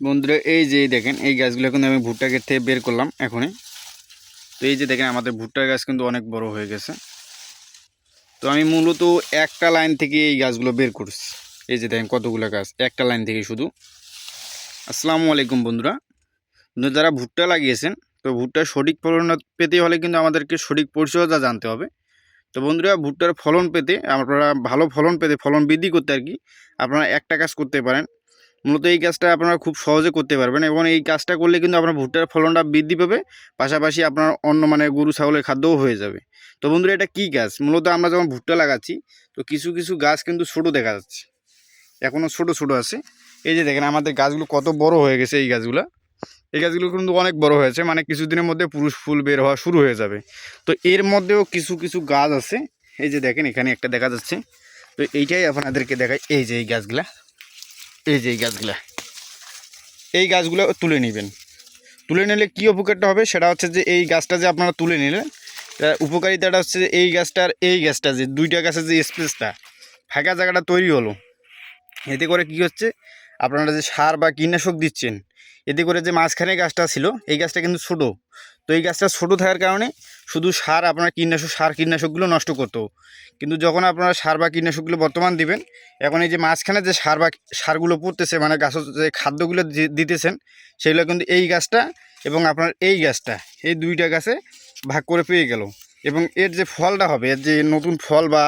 বন্ধুরা, এই যে দেখেন, এই গাছগুলো কিন্তু আমি ভুট্টা ক্ষেত থেকে বের করলাম এখনই। তো এই যে দেখেন, আমাদের ভুট্টার গাছ কিন্তু অনেক বড় হয়ে গেছে। তো আমি মূলত একটা লাইন থেকে এই গাছগুলো বের করছি। এই যে দেখেন, কতগুলো গাছ, একটা লাইন থেকে শুধু। আসসালামু আলাইকুম বন্ধুরা। বন্ধুরা যারা ভুট্টা লাগিয়েছেন, তো ভুট্টার সঠিক ফলন পেতে হলে কিন্তু আমাদেরকে সঠিক পরিচর্যা জানতে হবে। তো বন্ধুরা, ভুট্টার ফলন পেতে, আপনারা ভালো ফলন পেতে, ফলন বৃদ্ধি করতে আর কি, আপনারা একটা কাজ করতে পারেন। মূলত এই কাজটা আপনারা খুব সহজে করতে পারবেন এবং এই কাজটা করলে কিন্তু আপনার ভুট্টার ফলনটা বৃদ্ধি পাবে, পাশাপাশি আপনার অন্য মানে গরু, ছাগলের খাদ্যও হয়ে যাবে। তো বন্ধুরা, এটা কী গাছ? মূলত আমরা যখন ভুট্টা লাগাচ্ছি, তো কিছু কিছু গাছ কিন্তু ছোটো দেখা যাচ্ছে। এখনও ছোটো ছোটো আছে। এই যে দেখেন, আমাদের গাছগুলো কত বড় হয়ে গেছে এই গাছগুলো। এই গাছগুলো কিন্তু অনেক বড় হয়েছে মানে কিছুদিনের মধ্যে পুরুষ ফুল বের হওয়া শুরু হয়ে যাবে। তো এর মধ্যেও কিছু কিছু গাছ আছে। এই যে দেখেন, এখানে একটা দেখা যাচ্ছে। তো এইটাই আপনাদেরকে দেখায় এই যে এই গাছগুলা। এই যে এই গাছগুলো। এই গাছগুলো তুলে নেবেন। তুলে নিলে কী উপকারটা হবে সেটা হচ্ছে যে এই গাছটা যে আপনারা তুলে নিলেন উপকারিতাটা হচ্ছে এই আর এই গাছটা যে দুইটা গাছের যে স্পেসটা ফাঁকা জায়গাটা তৈরি হলো। এতে করে কি হচ্ছে আপনারা যে সার বা কীটনাশক দিচ্ছেন, এতে করে যে মাঝখানে গাছটা ছিল, এই গাছটা কিন্তু ছোটো। তো এই গাছটা ছোটো থাকার কারণে শুধু সার আপনার কীটনাশক, সার কীটনাশকগুলো নষ্ট করতো। কিন্তু যখন আপনারা সার বা কীটনাশকগুলো বর্তমান দিবেন, এখন এই যে মাঝখানে যে সার বা সারগুলো পড়তেছে মানে গাছের যে খাদ্যগুলো দিতেছেন, সেগুলো কিন্তু এই গাছটা এবং আপনার এই গাছটা, এই দুইটা গাছে ভাগ করে পেয়ে গেল। এবং এর যে ফলটা হবে, এর যে নতুন ফল বা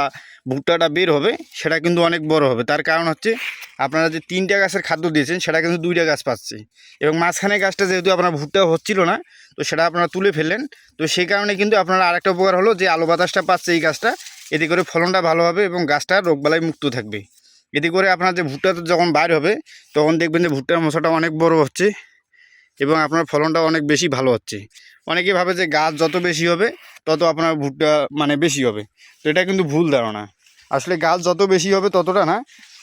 ভুট্টাটা বের হবে, সেটা কিন্তু অনেক বড় হবে। তার কারণ হচ্ছে আপনারা যে তিনটা গাছের খাদ্য দিয়েছেন, সেটা কিন্তু দুইটা গাছ পাচ্ছে। এবং মাঝখানে গাছটা যেহেতু আপনার ভুট্টা হচ্ছিল না, তো সেটা আপনারা তুলে ফেললেন। তো সেই কারণে কিন্তু আপনারা আরেকটা উপকার হলো যে, আলো বাতাসটা পাচ্ছে এই গাছটা, এতে করে ফলনটা ভালো হবে এবং গাছটা রোগবালাই মুক্ত থাকবে। এতে করে আপনার যে ভুট্টা যখন বাইর হবে, তখন দেখবেন যে ভুট্টার মশাটা অনেক বড় হচ্ছে এবং আপনার ফলনটা অনেক বেশি ভালো হচ্ছে। অনেকে ভাবে যে গাছ যত বেশি হবে, তত আপনার ভুট্টা মানে বেশি হবে। তো এটা কিন্তু ভুল ধারণা। আসলে গাছ যত বেশি হবে ততটা না।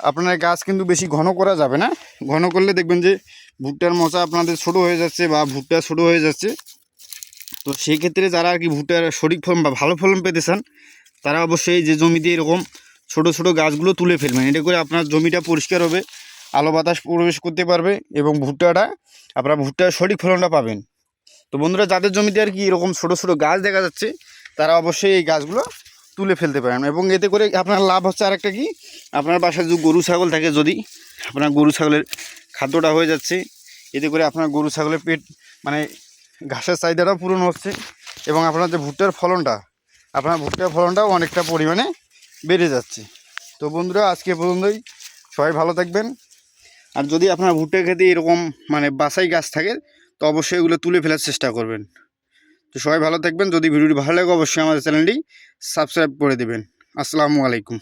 আপনার গাছ কিন্তু বেশি ঘন করা যাবে না। ঘন করলে দেখবেন যে ভুট্টার মশা আপনাদের ছোট হয়ে যাচ্ছে বা ভুট্টা ছোট হয়ে যাচ্ছে। তো সেই ক্ষেত্রে যারা আর কি ভুট্টার সঠিক ফলন বা ভালো ফলন পেতে চান, তারা অবশ্যই যে জমিতে এরকম ছোট ছোট গাছগুলো তুলে ফেলবেন। এটা করে আপনার জমিটা পরিষ্কার হবে, আলো বাতাস প্রবেশ করতে পারবে এবং ভুট্টাটা আপনারা ভুট্টার সঠিক ফলনটা পাবেন। তো বন্ধুরা, যাদের জমিতে আর কি এরকম ছোট ছোট গাছ দেখা যাচ্ছে, তারা অবশ্যই এই গাছগুলো তুলে ফেলতে পারেন। এবং এতে করে আপনার লাভ হচ্ছে আরেকটা কি? আপনার বাসায় যদি গরু, ছাগল থাকে, যদি আপনার গরু, ছাগলের খাদ্যটা হয়ে যাচ্ছে, এতে করে আপনার গরু, ছাগলের পেট মানে ঘাসের চাহিদাটাও পূরণ হচ্ছে এবং আপনার যে ভুট্টার ফলনটা, আপনার ভুট্টার ফলনটাও অনেকটা পরিমাণে বেড়ে যাচ্ছে। তো বন্ধুরা, আজকে পর্যন্তই। সবাই ভালো থাকবেন। আর যদি আপনার ভুট্টা খেতে এরকম মানে বাসাই গাছ থাকে, তো অবশ্যই এগুলো তুলে ফেলার চেষ্টা করবেন। তো সবাই ভালো থাকবেন। যদি ভিডিওটি ভালো লাগে, অবশ্যই আমাদের চ্যানেলটি সাবস্ক্রাইব করে দেবেন। আসসালামু আলাইকুম।